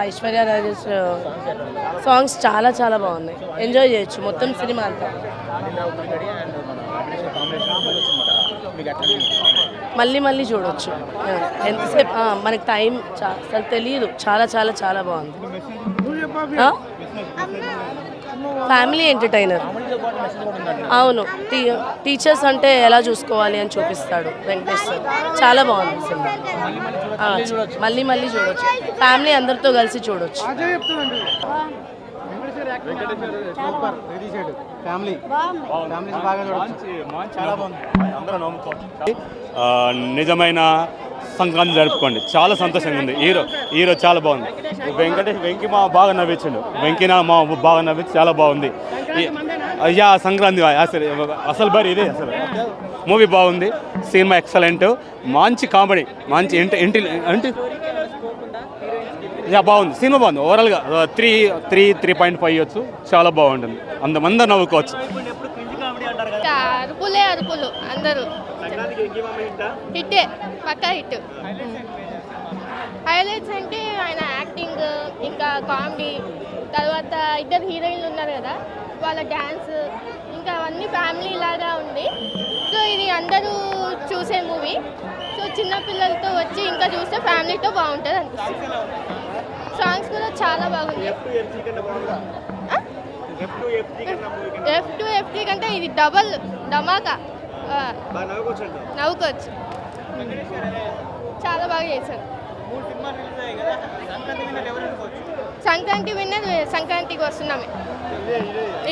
Aishwarya Rajesh songs చాలా చాలా బాగున్నాయి. ఎంజాయ్ చేయొచ్చు మొత్తం సినిమా అంతా. మళ్ళీ మళ్ళీ చూడొచ్చు. ఎంతసేపు మనకి టైం చా- అసలు తెలియదు చాలా చాలా చాలా బాగుంది? ఫ్యామిలీ ఎంటర్టైనర్ అవును. టీ టీచర్స్ అంటే ఎలా చూసుకోవాలి అని చూపిస్తాడు వెంకటేష్ సార్. చాలా బాగుంది సినిమా. మళ్ళీ మళ్ళీ చూడొచ్చు. ఫ్యామిలీ అందరితో కలిసి చూడొచ్చు. ఫ్యామిలీ ఫ్యామిలీ బాగా చూడొచ్చు ఆ, నిజమైన సంక్రాంతి జరుపుకోండి. చాలా సంతోషంగా ఉంది. హీరో హీరో చాలా బాగుంది. వెంకటేష్ వెంకి మా బాగా నవ్వించండు. వెంకిన మా బాగా నవ్వించి చాలా బాగుంది. అయ్యా సంక్రాంతి అసలు అసలు బరి ఇదే అసలు. మూవీ బాగుంది. సినిమా ఎక్సలెంట్ మంచి కామెడీ మంచి ఇంటి ఇంటి ఇంటి యా బాగుంది. సినిమా బాగుంది. ఓవరాల్గా three three three point five ఇవ్వచ్చు. చాలా బాగుంటుంది. అంతమంది నవ్వుకోవచ్చు. అరుపులే అరుపులు అందరూ. హిట్టే పక్కా హిట్. హైలైట్స్ అంటే ఆయన యాక్టింగ్ ఇంకా కామెడీ తర్వాత ఇద్దరు హీరోయిన్లు ఉన్నారు కదా వాళ్ళ డ్యాన్స్ ఇంకా అవన్నీ ఫ్యామిలీ లాగా ఉంది. సో ఇది అందరూ చూసే మూవీ. సో చిన్న పిల్లలతో వచ్చి ఇంకా చూస్తే ఫ్యామిలీతో బాగుంటుంది అనిపిస్తుంది. సాంగ్స్ కూడా చాలా బాగుంది. ఎఫ్ టు ఎఫ్టీ కంటే ఇది డబల్ ధమాకా. నవ్వుకోవచ్చు చాలా బాగా చేశారు సంక్రాంతి విన్నర్ సంక్రాంతికి వస్తున్నామే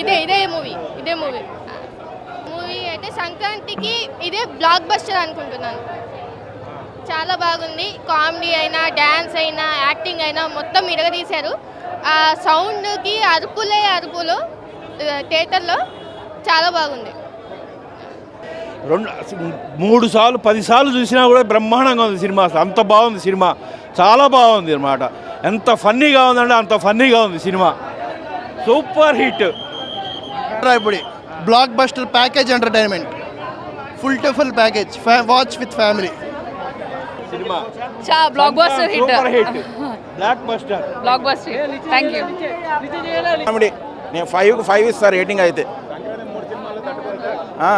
ఇదే ఇదే. మూవీ ఇదే మూవీ. మూవీ అయితే సంక్రాంతికి ఇదే బ్లాక్ బస్టర్ అనుకుంటున్నాను. చాలా బాగుంది. కామెడీ అయినా డ్యాన్స్ అయినా యాక్టింగ్ అయినా మొత్తం ఇరగదీశారు. ఆ సౌండ్కి అరుపులే అరుపులు థియేటర్లో చాలా బాగుంది. రెండు మూడు సార్లు పది సార్లు చూసినా కూడా బ్రహ్మాండంగా ఉంది సినిమా అంత బాగుంది సినిమా. చాలా బాగుంది అనమాట ఎంత ఫన్నీగా ఉందంటే అంత ఫన్నీగా ఉంది సినిమా. Super hit. ఇప్పుడు blockbuster package entertainment full to full package watch with family cinema. చా blockbuster hit. Super hit. Blockbuster blockbuster thank you comedy నేను ఫైవ్ ఫైవ్ ఇస్తా రేటింగ్ అయితే. ఆ?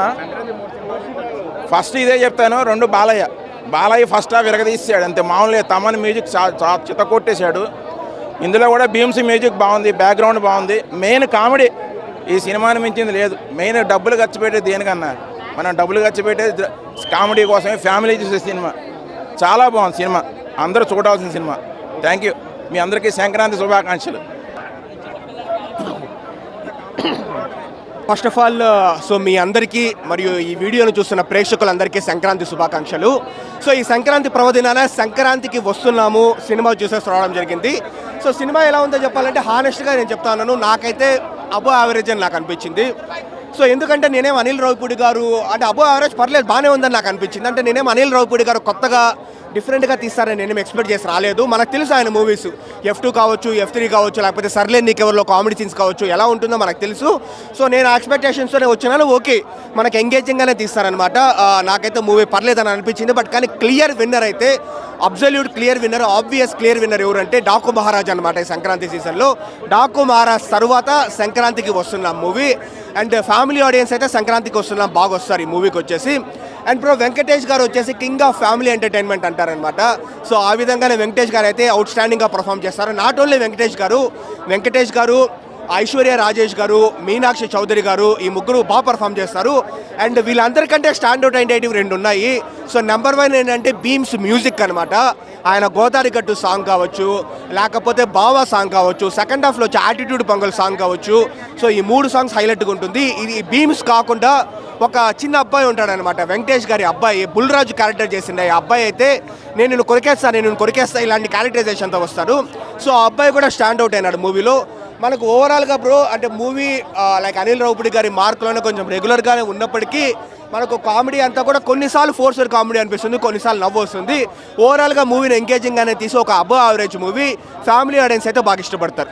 ఫస్ట్ ఇదే చెప్తాను రెండు బాలయ్య. బాలయ్య ఫస్ట్ హాఫ్ విరగదీసాడు అంతే. మామూలుగా తమన్ మ్యూజిక్ చా- చా- కొట్టేశాడు ఇందులో కూడా భీమ్స్ మ్యూజిక్ బాగుంది బ్యాక్గ్రౌండ్ బాగుంది. మెయిన్ కామెడీ ఈ సినిమాని మించింది లేదు. మెయిన్ డబ్బులు ఖర్చు పెట్టేది దేనికన్నా. మనం డబ్బులు ఖర్చు పెట్టేది కామెడీ కోసమే ఫ్యామిలీ చూసే సినిమా. చాలా బాగుంది సినిమా. అందరూ చూడాల్సిన సినిమా. థ్యాంక్ యూ మీ అందరికీ సంక్రాంతి శుభాకాంక్షలు. ఫస్ట్ ఆఫ్ ఆల్ సో మీ అందరికీ మరియు ఈ వీడియోను చూస్తున్న ప్రేక్షకులందరికీ సంక్రాంతి శుభాకాంక్షలు. సో ఈ సంక్రాంతి పర్వదినాన సంక్రాంతికి వస్తున్నాము. సినిమా చూసేసి రావడం జరిగింది. సో సినిమా ఎలా ఉందో చెప్పాలంటే హానెస్ట్గా నేను చెప్తా ఉన్నాను. నాకైతే అబో యావరేజ్ అని నాకు అనిపించింది. సో ఎందుకంటే నేనేం అనిల్ రావుపూడి గారు అంటే అబో యావరేజ్ పర్లేదు బాగానే ఉందని నాకు అనిపించింది. అంటే నేనేం అనిల్ రావుపూడి గారు కొత్తగా డిఫరెంట్గా తీస్తారని నేను ఎక్స్పెక్ట్ చేసి రాలేదు. మనకు తెలుసు ఆయన మూవీస్. ఎఫ్ టూ కావచ్చు ఎఫ్ త్రీ కావచ్చు లేకపోతే సర్లే నీకెవరిలో కామెడీ సీన్స్ కావచ్చు ఎలా ఉంటుందో మనకు తెలుసు. సో నేను ఆ ఎక్స్పెక్టేషన్స్తోనే వచ్చినాను. ఓకే మనకు ఎంగేజింగ్గానే తీస్తారనమాట నాకైతే మూవీ పర్లేదని అనిపించింది. బట్ కానీ క్లియర్ విన్నర్ అయితే absolute clear winner obvious clear winner ఎవరంటే డాకు మహారాజ్ అనమాట ఈ సంక్రాంతి సీజన్లో. డాకు మహారాజ్ తర్వాత సంక్రాంతికి వస్తున్నాం మూవీ. అండ్ ఫ్యామిలీ ఆడియన్స్ అయితే సంక్రాంతికి వస్తున్నాం బాగా వస్తారు ఈ మూవీకి వచ్చేసి. అండ్ ప్రో వెంకటేష్ గారు వచ్చేసి కింగ్ ఆఫ్ ఫ్యామిలీ ఎంటర్టైన్మెంట్ అంటారనమాట సో ఆ విధంగానే వెంకటేష్ గారు అయితే అవుట్ స్టాండింగ్గా పర్ఫామ్ చేస్తారు. నాట్ ఓన్లీ వెంకటేష్ గారు వెంకటేష్ గారు ఐశ్వర్య రాజేష్ గారు మీనాక్షి చౌదరి గారు ఈ ముగ్గురు బాగా పర్ఫామ్ చేస్తారు. అండ్ వీళ్ళందరికంటే స్టాండౌట్ అయ్యేటివి రెండు ఉన్నాయి. సో నెంబర్ వన్ ఏంటంటే బీమ్స్ మ్యూజిక్ అనమాట ఆయన గోదావరి గట్టు సాంగ్ కావచ్చు లేకపోతే బావా సాంగ్ కావచ్చు సెకండ్ హాఫ్లో వచ్చే యాటిట్యూడ్ పొంగల్ సాంగ్ కావచ్చు. సో ఈ మూడు సాంగ్స్ హైలైట్గా ఉంటుంది. ఇది బీమ్స్ కాకుండా ఒక చిన్న అబ్బాయి ఉంటాడనమాట వెంకటేష్ గారి అబ్బాయి. బుల్రాజు క్యారెక్టర్ చేసిండే ఆ అబ్బాయి అయితే నేను నిన్ను నేను కొరికేస్తాను కొరికేస్తా ఇలాంటి క్యారెక్టరైజేషన్తో వస్తాడు. సో ఆ అబ్బాయి కూడా స్టాండ్ అవుట్ అయినాడు మూవీలో. మనకు ఓవరాల్గా బ్రో అంటే మూవీ లైక్ అనిల్ రావుపూడి గారి మార్కులోనే కొంచెం రెగ్యులర్గానే ఉన్నప్పటికీ మనకు కామెడీ అంతా కూడా కొన్నిసార్లు ఫోర్స్డ్ కామెడీ అనిపిస్తుంది కొన్నిసార్లు నవ్వు వస్తుంది. ఓవరాల్గా మూవీని ఎంగేజింగ్ అనేది తీసి ఒక అబో యావరేజ్ మూవీ ఫ్యామిలీ ఆడియన్స్ అయితే బాగా ఇష్టపడతారు.